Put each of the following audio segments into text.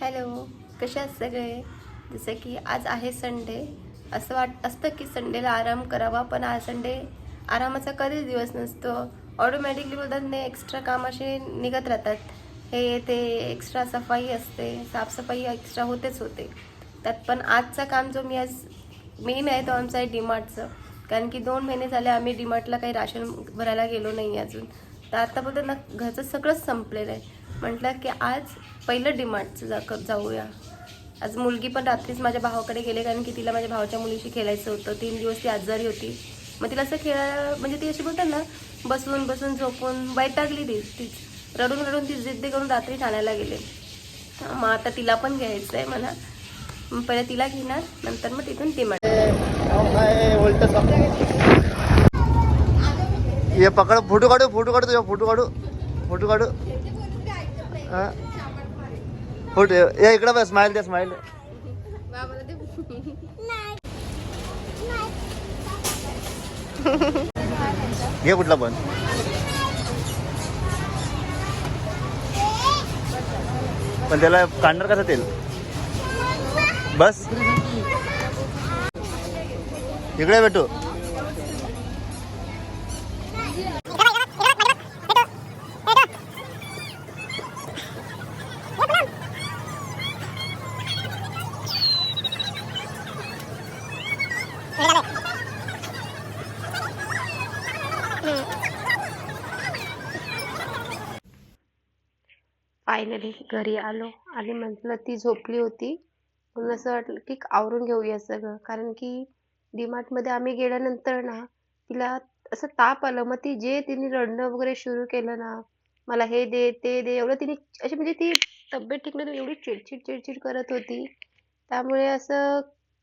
Hello कसे सगळे? जसं की आज आहे संडे. असं वाट असतं की संडेला आराम करावा पण आज संडे आरामाचा कधीच दिवस नसतो. ऑटोमॅटिकली बोलतात नाही एक्स्ट्रा काम असे निघत राहतात. हे ते एक्स्ट्रा सफाई असते साफसफाई एक्स्ट्रा होतेच होते. त्यात पण आजचा काम जो मी आज मेन आहे तो आमचा आहे डीमार्टचं. कारण की दोन महिने झाले आम्ही डीमार्टला काही राशन भरायला गेलो नाही अजून. तर आता बोलतात ना घरचं सगळंच संपलेलं आहे. म्हटलं की आज पहिलं डिमार्टचं जा क- जाऊया. आज मुलगी पण रात्रीच माझ्या भावाकडे गेले कारण की तिला माझ्या भावाच्या मुलीशी खेळायचं होतं. तीन दिवस ती आजारी होती. मग तिला असं खेळायला म्हणजे ती अशी बोलतात ना बसून बसून झोपून वैतागली ती तीच. रडून रडून ती जिद्द करून रात्री ठाण्याला गेले. मग आता तिला पण घ्यायचं आहे मला मग पहिले तिला घेणार नंतर मग तिथून डीमार्ट ये पकड फोटो काढू फोटो काढू तुझ्या फोटो काढू फोटो काढू. फोटो या इकडं बस स्माइल द्या स्माइल घे कुठला पण. पण त्याला काढणार कसं तेल? बस. इकडे भेटू. फायनली घरी आलो आणि म्हटलं ती झोपली होती. म्हणून असं वाटलं की आवरून घेऊया सगळं. कारण की डीमार्टमध्ये आम्ही गेल्यानंतर ना तिला असं ताप आलं. मग ती जे तिने रडणं वगैरे सुरू केलं ना मला हे दे ते दे एवढं तिने अशी म्हणजे ती तब्येत ठीक नव्हती एवढी चिडचिड चिडचिड करत होती. त्यामुळे असं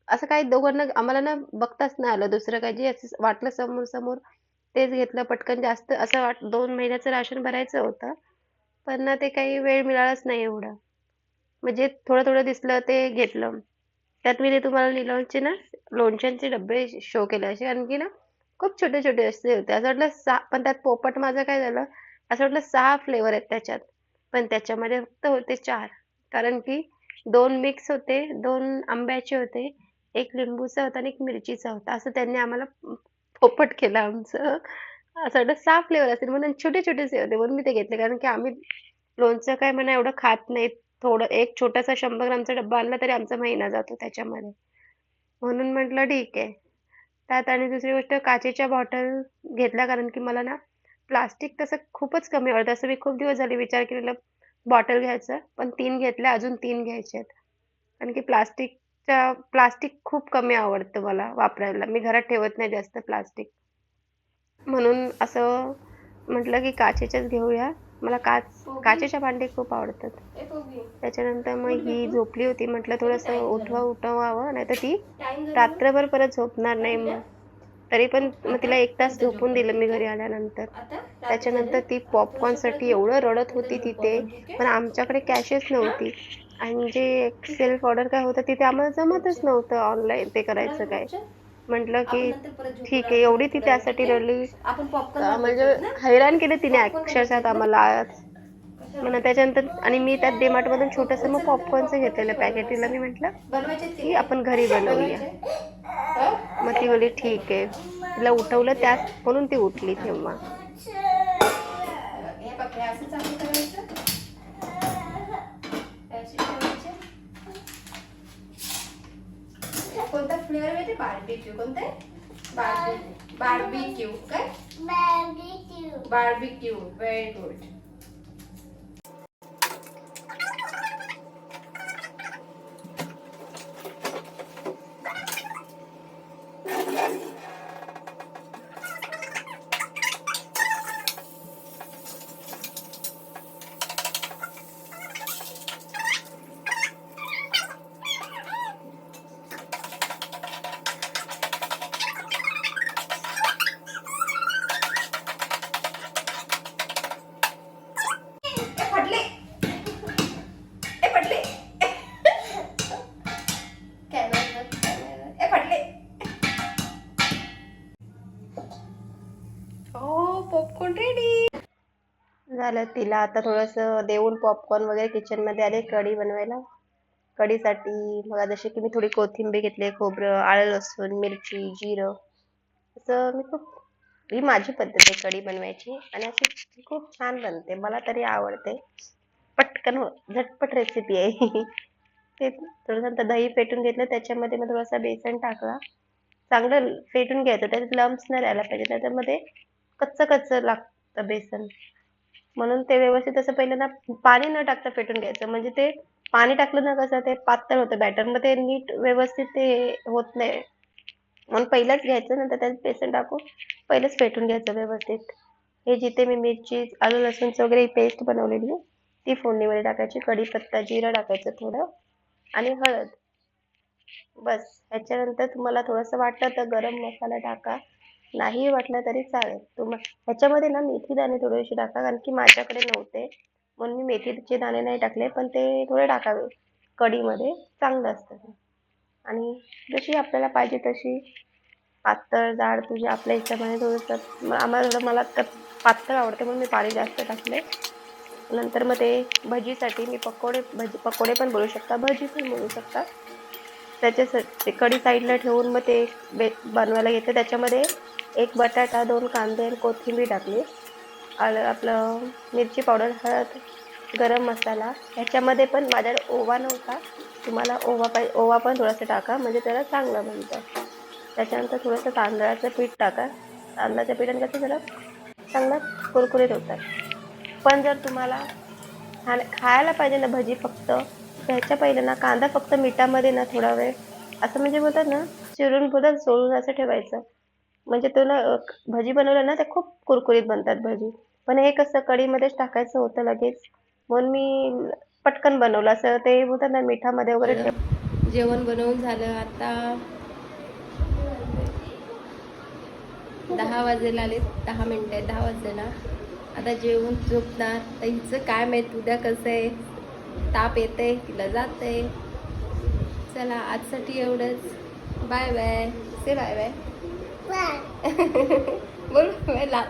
असं काही दोघांना आम्हाला ना बघताच नाही आलं. दुसरं काही जे असं वाटलं समोर समोर तेच घेतलं पटकन जास्त. असं वाट दोन महिन्याचं राशन भरायचं होतं. पण ना ते काही वेळ मिळालाच नाही एवढा. म्हणजे थोडं थोडं दिसलं ते घेतलं. त्यात मी ते तुम्हाला लिलॉनचे ना लोणच्यांचे डबे शो केले असे. कारण की ना खूप छोटे छोटे असे होते. असं वाटलं सहा पण त्यात पोपट माझं काय झालं? असं वाटलं सहा फ्लेवर आहेत त्याच्यात. पण त्याच्यामध्ये फक्त होते चार. कारण की दोन मिक्स होते दोन आंब्याचे होते एक लिंबूचा होता आणि एक मिरचीचा होता. असं त्यांनी आम्हाला पोपट केलं आमचं. असं वाटतं सहा फ्लेवर असतील म्हणून छोटे छोटेसे होते. म्हणून मी ते घेतले. कारण की आम्ही लोणचं काय म्हणा एवढं खात नाही थोडं एक छोटासा शंभर ग्रामचा डब्बा आणला तरी आमचा महिना जातो त्याच्यामध्ये. म्हणून म्हटलं ठीक आहे. त्यात आणि दुसरी गोष्ट काचेच्या बॉटल घेतल्या. कारण की मला ना प्लास्टिक तसं खूपच कमी आवडतं. असं मी खूप दिवस झाले विचार केलेला बॉटल घ्यायचं. पण तीन घेतल्या. अजून तीन घ्यायचे आहेत. कारण की प्लास्टिक प्लास्टिकच्या प्लास्टिक खूप कमी आवडतं मला वापरायला. मी घरात ठेवत नाही जास्त प्लास्टिक म्हणून असं म्हटलं की काचेच्याच घेऊया. मला काच काचेच्या भांडे खूप आवडतात. त्याच्यानंतर मग ही झोपली होती. म्हटलं थोडंसं उठवा उठवावं. नाही तर ती रात्रभर परत झोपणार नाही मग. तरी पण मग तिला एक तास झोपून दिलं मी घरी आल्यानंतर. त्याच्यानंतर ती पॉपकॉर्नसाठी एवढं रडत होती तिथे पण आमच्याकडे कॅशच नव्हती. आणि जे सेल्फ ऑर्डर काय होतं तिथे आम्हाला जमतच नव्हतं ऑनलाईन ते करायचं काय. म्हटलं की ठीक आहे एवढी ती त्यासाठी रडली. म्हणजे हैराण केलं तिने अक्षरशः आम्हाला. मग त्याच्यानंतर आणि मी त्यात डीमार्ट मधून छोटंसं मग पॉपकॉर्नचं घेतलेलं पॅकेट तिला मी म्हटलं की आपण घरी बनवूया. मग ती बोली ठीक आहे. तिला उठवलं त्याच म्हणून ती उठली तेव्हा. कोणता फ्लेवर माहिती बार्बीक्यू. कोणता बार्बी बार्बीक्यू. काय? Barbecue. Very good popcorn ready झालं तिला आता थोडंसं देऊन पॉपकॉर्न वगैरे किचनमध्ये आले कढी बनवायला. कढीसाठी मग जसे की मी थोडी कोथिंबीर घेतली खोबरं आलं लसूण मिरची जिरं. असं मी खूप ही माझी पद्धत आहे कढी बनवायची. आणि अशी खूप छान बनते. मला तरी आवडते. पटकन हो, झटपट रेसिपी आहे. ते थोडंसं दही फेटून घेतलं त्याच्यामध्ये मग थोडासा बेसन टाकला. चांगलं फेटून घ्यायचं त्याच्यात लम्स नाही राहायला पाहिजे. त्याच्यामध्ये कच्चं कच्चं लागतं बेसन. म्हणून ते व्यवस्थित असं पहिल्यांदा पाणी न टाकता फेटून घ्यायचं. म्हणजे ते पाणी टाकलं ना कसं ते पातळ होतं बॅटर मग ते नीट व्यवस्थित ते होत नाही. म्हणून पहिलंच घ्यायचं नंतर त्यात बेसन टाकून पहिलंच फेटून घ्यायचं व्यवस्थित. हे जिथे मी मिरची आलू लसूणचं वगैरे पेस्ट बनवलेली आहे, ती फोडणीमध्ये टाकायची. कढीपत्ता जिरं टाकायचं थोडं आणि हळद. बस. ह्याच्यानंतर तुम्हाला थोडंसं वाटलं तर गरम मसाला टाका. नाही वाटलं तरी चालेल. तुम्हा ह्याच्यामध्ये ना मेथी दाणे थोडेसे टाका कारण की माझ्याकडे नव्हते. म्हणून मी मेथीचे दाणे नाही टाकले पण ते थोडे टाकावे. कढीमध्ये चांगलं असतं ते. आणि जशी आपल्याला पाहिजे तशी पातळ जाड तुझ्या आपल्या हिच्यामध्ये थोडंसं आम्हाला थोडं मला तर पातळ आवडते म्हणून मी पाणी जास्त टाकले. नंतर मग ते भजीसाठी मी पकोडे भजी पकोडे पण बोलू शकता भजी पण बोलू शकता. त्याच्यासाठी ते कढी साईडला ठेवून मग ते बे बनवायला घेते. त्याच्यामध्ये एक बटाटा दोन कांदे आणि कोथिंबीर टाकली. आलं आपलं मिरची पावडर हळद गरम मसाला. ह्याच्यामध्ये पण माझ्याकडे ओवा नव्हता. तुम्हाला ओवा पाहिजे ओवा पण थोडासा टाका. म्हणजे त्याला चांगलं बनतं. त्याच्यानंतर थोडंसं तांदळाचं पीठ टाका. तांदळाच्या पिठाने कसं जरा चांगलं कुरकुरीत होतात पण जर तुम्हाला खाण्या खायला पाहिजे ना भजी फक्त ह्याच्या पहिले ना कांदा फक्त मिठामध्ये ना थोडा वेळ. असं म्हणजे बोलतात ना चिरून बोलतात सोडून असं ठेवायचं. म्हणजे तो ना अ, भजी बनवलं ना ते खूप कुरकुरीत बनतात भजी. पण हे कसं कढीमध्येच टाकायचं होतं लगेच. म्हणून मी पटकन बनवलं. असं ते बोलतात ना मिठामध्ये वगैरे जेवण. बनवून झालं. आता दहा वाजेला आले दहा मिनिटं आहेत. दहा वाजेला आता जेवून झोपणार. तर हिचं काय माहीत? उद्या कसं आहे? ताप येते तिला जाते चला आजसाठी एवढंच. Bye bye. Say bye bye. बोल बाय ला